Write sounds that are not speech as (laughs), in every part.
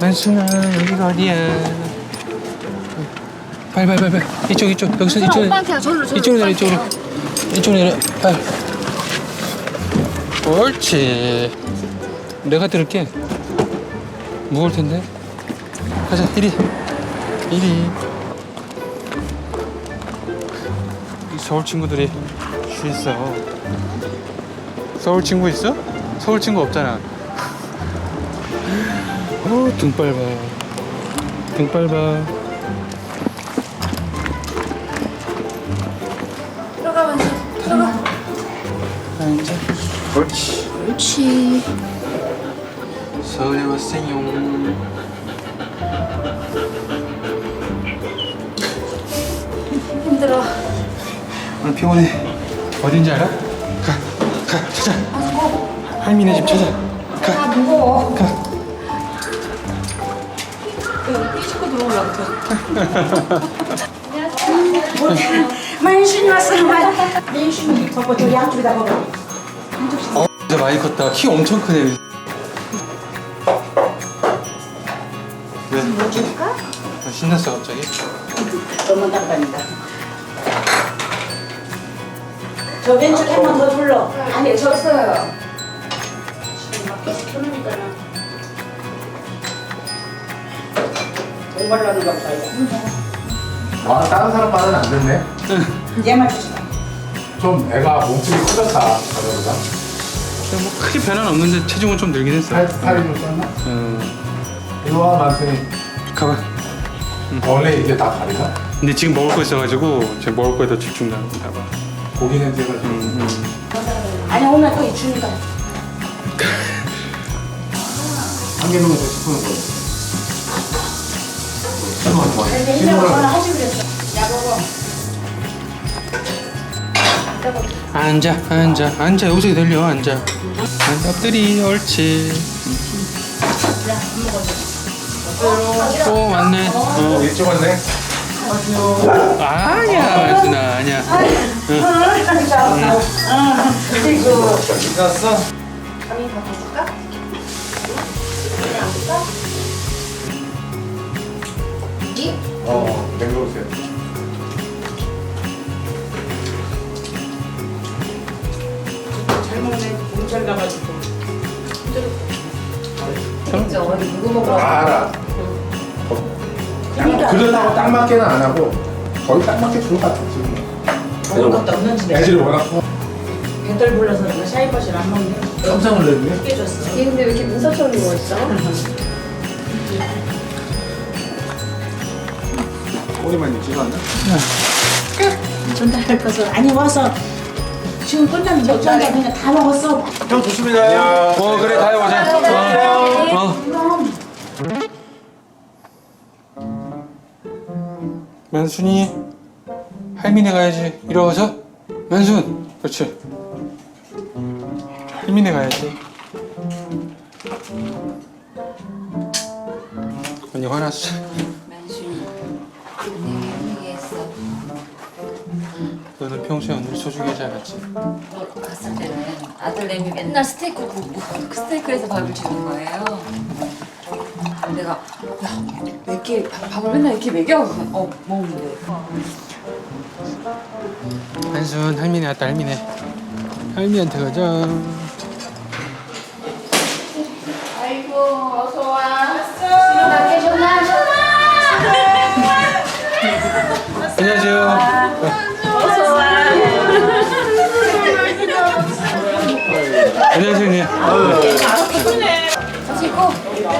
만순아 여기가 어디야? 빨리 빨리 빨리 빨리. 이쪽 이쪽. 여기서 이쪽 오빠한테 이쪽으로 내려 이쪽으로. 이쪽으로 내려. 빨리. 옳지. 내가 들을게. 무거울 텐데. 가자 이리. 이리. 이 서울 친구들이 쉬 있어. 서울 친구 있어? 서울 친구 없잖아 어 등발 봐 등발 봐 들어가면서 들어가. 자 이제 옳지. 그렇지. 서울에 왔어요 힘들어. 오늘 피곤해. 어딘지 알아? 가, 가, 찾아. 할미네 집 찾아. 가, 아 무거워. 가 만신이 왔어. 만. 만신이. 저거 저 양쪽에다 먹어. 어, 진짜 많이 컸다 키 엄청 크네 왜? 아, 신났어 갑자기? 너무 땀반다. 저 왼쪽 한번 더 불러. 아니 졌어요 공 부하려는 것 같다. 와 다른 사람 말은 안 됐네. 얘만 주지. 좀 애가 몸집이 커졌다 가져보자. 뭐 크게 변화는 없는데 체중은 좀 늘긴 했어 살 살이 좀 쪘나? 음, 와 만순이. 가봐 원래 이게 다 다리가 근데 지금 먹을 거 있어가지고 지금 먹을 거에 더 집중 나나 봐 고기 냄새가 좀. 음, 음. 아니 오늘 거기 주니까. 한 개는 더 싶은 거. 이제 신원을 전화 하지 그랬어. 야 먹어. 앉아 앉아 앉아 여기서 들려 앉아 앉아 엎드리 옳지 또 왔네 어. 일찍 왔네. 아니야 만순아 아니야 괜찮았어? 어, 냉동실. 잘 먹네. 몸잘 가가지고. 진짜 어디 누구 먹으러 다 알아. 딱 그렇다고 딱 맞게는 안 하고 거의 딱 맞게 준것 같아 지금. 먹을 것도 없는지 내가 애들이 워낙 커. 배달 불러서 내가 샤이버실 안 먹네. 깜짝 놀랐네. 쉽게 줬어. 얘 근데 왜 이렇게 문서처럼 (laughs) 누워있어? 꼬리만 있지도 않나? 전달할 것을 아니 와서 지금 끝나면 몇 잔다 그냥 다 먹었어. 형 가요. 어 그래 다녀오자. 어, 어. 만순이 할미네 가야지. 일어서. 만순! 그렇지. 할미네 가야지. 언니 화났어 너는 평소에 언니 소중히 잘 봤지 갔을 때는 아들 내미 맨날 스테이크 굽고 그 스테이크에서 밥을 주는 거예요. 내가 야 왜 이렇게 밥- 밥을 맨날 이렇게 먹여? 어 먹는데 한순 할미네 왔다 할미네. 할미한테 가자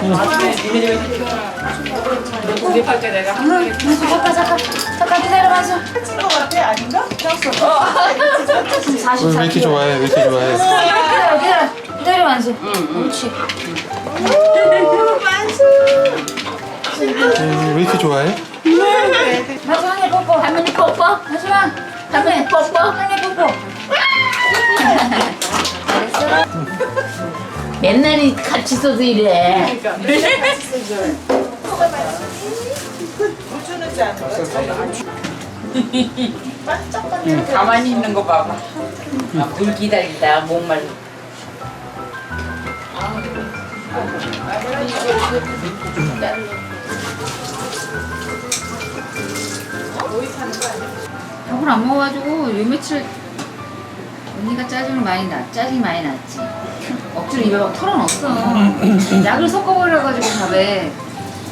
찍고 응, 잠깐 잠깐 잠깐 기다려봐줘 것 같아 아닌가? 지금 44왜 이렇게 좋아해 왜 이렇게 좋아해 기다려 기다려 기다려 만수 옳지 음, 왜 이렇게 좋아해? 만수 한개 뽀뽀 할머니 뽀뽀 만수야 할머니 뽀뽀 한개 뽀뽀 옛날에 같이 써도 이래. (laughs) 가만히 있는 거 봐봐. 아, 물 기다리다 목말. 밥을 안 먹어가지고 요 며칠 언니가 짜증을 많이 나 짜증이 많이 났지 억지로 입에 막 털어넣었어. 약을 섞어버려가지고 밥에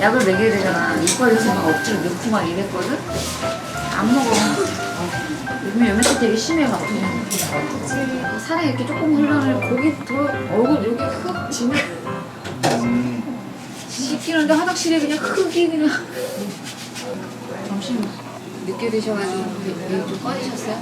약을 먹여야 되잖아. 이빨에서 막 억지로 넣고 막 이랬거든? 안 먹어. 요즘에 요 며칠 되게 심해가지고 살에 이렇게 조금 흘러는 고기 더 얼굴 여기 흙 지면 씻기는데 화장실에 그냥 흙이 그냥. 점심 늦게 드셔가지고 왜좀 꺼지셨어요?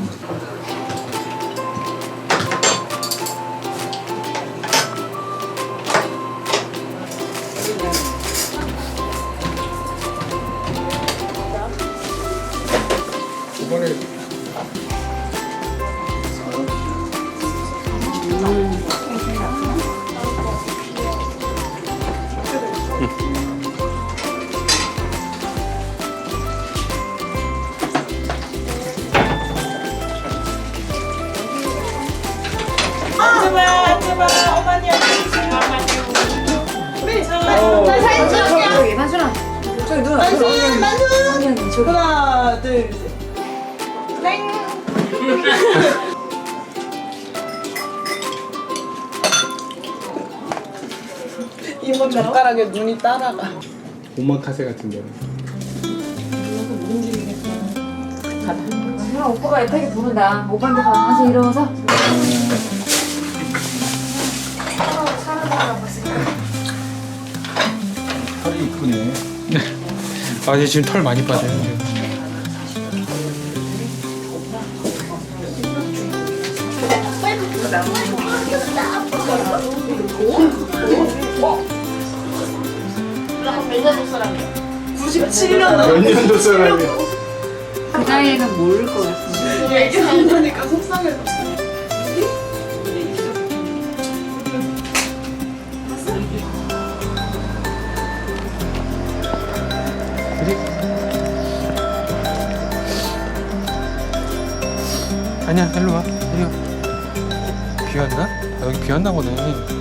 저기 누나 만순 저기 하나, 둘, 셋. (laughs) 이번 젓가락에 눈이 따라가. 오마카세 같은 데는 만순아 오빠가 애타게 부른다. 오빠한테 가서 일어나서. 털이 이쁘네. 아, 얘 지금 털 많이 빠져요. 몇 년도 사람이야 그 나이에는 모를 거였어 얘기하니까 속상해서. 아니야, 일로 와. 이리 와. 귀 왔나? 아, 여기 귀 왔나 보네.